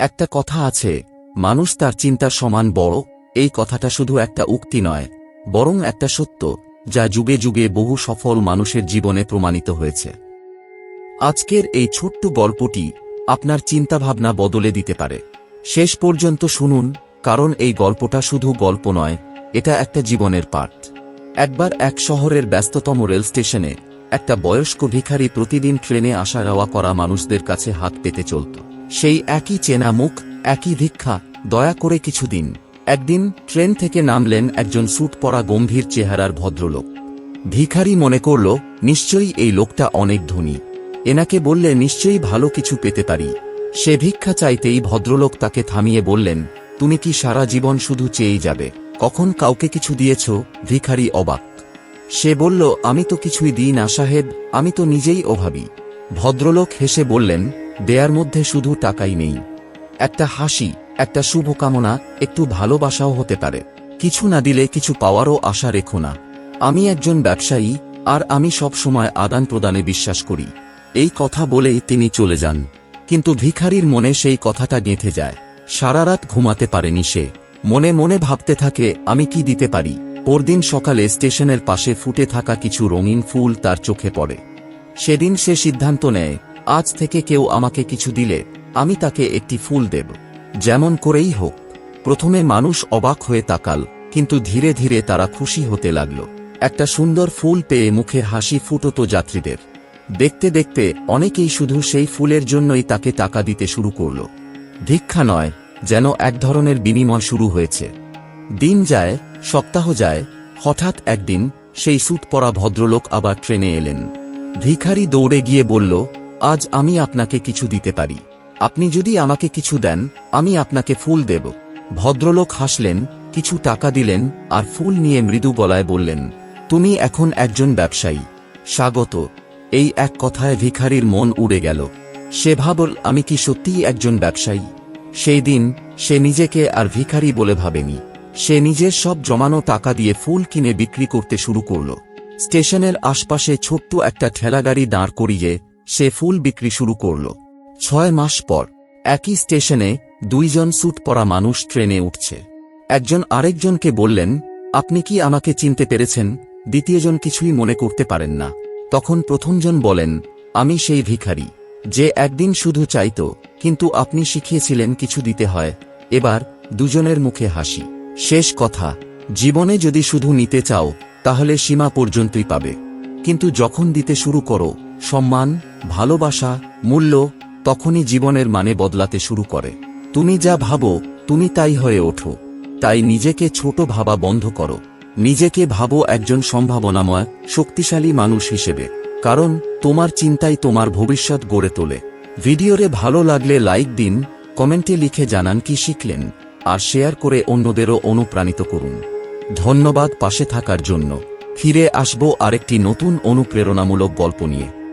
একটা কথা আছে, মানুষ তার চিন্তার সমান বড়, এই কথাটা শুধু একটা উক্তি নয়, বরং একটা সত্য, যা যুগে যুগে বহু সফল মানুষের জীবনে প্রমাণিত হয়েছে। আজকের এই ছোট্ট গল্পটি আপনার চিন্তাভাবনা বদলে দিতে পারে। শেষ পর্যন্ত শুনুন, কারণ এই গল্পটা শুধু গল্প নয়, এটা একটা জীবনের পার্ট একবার এক শহরের ব্যস্ততম রেল স্টেশনে একটা বয়স্ক ভিখারি প্রতিদিন ট্রেনে আসা যাওয়া করা মানুষদের কাছে হাত পেতে চলত। সেই একই চেনা মুখ, একই ভিক্ষা, দয়া করে কিছুদিন। একদিন ট্রেন থেকে নামলেন একজন স্যুট পরা গম্ভীর চেহারার ভদ্রলোক। ভিখারি মনে করল, নিশ্চয়ই এই লোকটা অনেক ধনী। এনাকে বললে নিশ্চয়ই ভালো কিছু পেতে পারি। সে ভিক্ষা চাইতেই ভদ্রলোক তাকে থামিয়ে বললেন, তুমি কি সারা জীবন শুধু চেয়েই যাবে? কখন কাউকে কিছু দিয়েছ? ভিখারি অবাক। সে বলল, আমি তো কিছুই দিই না সাহেব, আমি তো নিজেই অভাবী। ভদ্রলোক হেসে বললেন দেয়ার মধ্যে শুধু টাকাই নেই। একটা হাসি, একটা শুভকামনা, একটু ভালোবাসাও হতে পারে। কিছু না দিলে কিছু পাওয়ারও আশা রেখো না। আমি একজন ব্যবসায়ী, আর আমি সব সময় আদান প্রদানে বিশ্বাস করি। এই কথা বলেই তিনি চলে যান। কিন্তু ভিখারির মনে সেই কথাটা গেঁথে যায়। সারা রাত ঘুমাতে পারেনি সে। মনে মনে ভাবতে থাকে, আমি কি দিতে পারি? পরদিন সকালে স্টেশনের পাশে ফুটে থাকা কিছু রঙিন ফুল তার চোখে পড়ে। সেদিন সে সিদ্ধান্ত নেয় আজ থেকে কেউ আমাকে কিছু দিলে, আমি তাকে একটি ফুল দেব। যেমন করেই হোক। প্রথমে মানুষ অবাক হয়ে তাকাল, কিন্তু ধীরে ধীরে তারা খুশি হতে লাগল। একটা সুন্দর ফুল পেয়ে মুখে হাসি ফুটত যাত্রীদের। দেখতে দেখতে অনেকেই শুধু সেই ফুলের জন্যই তাকে টাকা দিতে শুরু করল। ভিক্ষা নয়, যেন এক ধরনের বিনিময় শুরু হয়েছে। দিন যায়, সপ্তাহ যায়, হঠাৎ একদিন সেই স্যুট পরা ভদ্রলোক আবার ট্রেনে এলেন। ভিখারি দৌড়ে গিয়ে বলল আজ আমি আপনাকে কিছু দিতে পারি। আপনি যদি আমাকে কিছু দেন, আমি আপনাকে ফুল দেব। ভদ্রলোক হাসলেন, কিছু টাকা দিলেন আর ফুল নিয়ে মৃদু গলায় বললেন, তুমি এখন একজন ব্যবসায়ী। স্বাগত। এই এক কথায় ভিখারির মন উড়ে গেল। সে ভাবল, আমি কি সত্যিই একজন ব্যবসায়ী? সেই দিন সে নিজেকে আর ভিখারি বলে ভাবেনি। সে নিজের সব জমানো টাকা দিয়ে ফুল কিনে বিক্রি করতে শুরু করল। স্টেশনের আশপাশে ছোট্ট একটা ঠেলাগাড়ি দাঁড় করিয়ে সে ফুল বিক্রি শুরু করল। ছয় মাস পর, একই স্টেশনে দুইজন স্যুট পরা মানুষ ট্রেনে উঠছে। একজন আরেকজনকে বললেন, আপনি কি আমাকে চিনতে পেরেছেন? দ্বিতীয়জন কিছুই মনে করতে পারেন না। তখন প্রথমজন বলেন, আমি সেই ভিখারি, যে একদিন শুধু চাইত, কিন্তু আপনি শিখিয়েছিলেন কিছু দিতে হয়। এবার দুজনের মুখে হাসি। শেষ কথা, জীবনে যদি শুধু নিতে চাও, তাহলে সীমা পর্যন্তই পাবে। কিন্তু যখন দিতে শুরু করো সম্মান, ভালোবাসা, মূল্য তখনই জীবনের মানে বদলাতে শুরু করে। তুমি যা ভাবো, তুমি তাই হয়ে ওঠো। তাই নিজেকে ছোট ভাবা বন্ধ করো। নিজেকে ভাবো একজন সম্ভাবনাময়, শক্তিশালী মানুষ হিসেবে। কারণ তোমার চিন্তাই তোমার ভবিষ্যৎ গড়ে তোলে। ভিডিওরে ভালো লাগলে লাইক দিন, কমেন্টে লিখে জানান কি শিখলেন, আর শেয়ার করে অন্যদেরও অনুপ্রাণিত করুন। ধন্যবাদ পাশে থাকার জন্য। ফিরে আসব আরেকটি নতুন অনুপ্রেরণামূলক গল্প নিয়ে।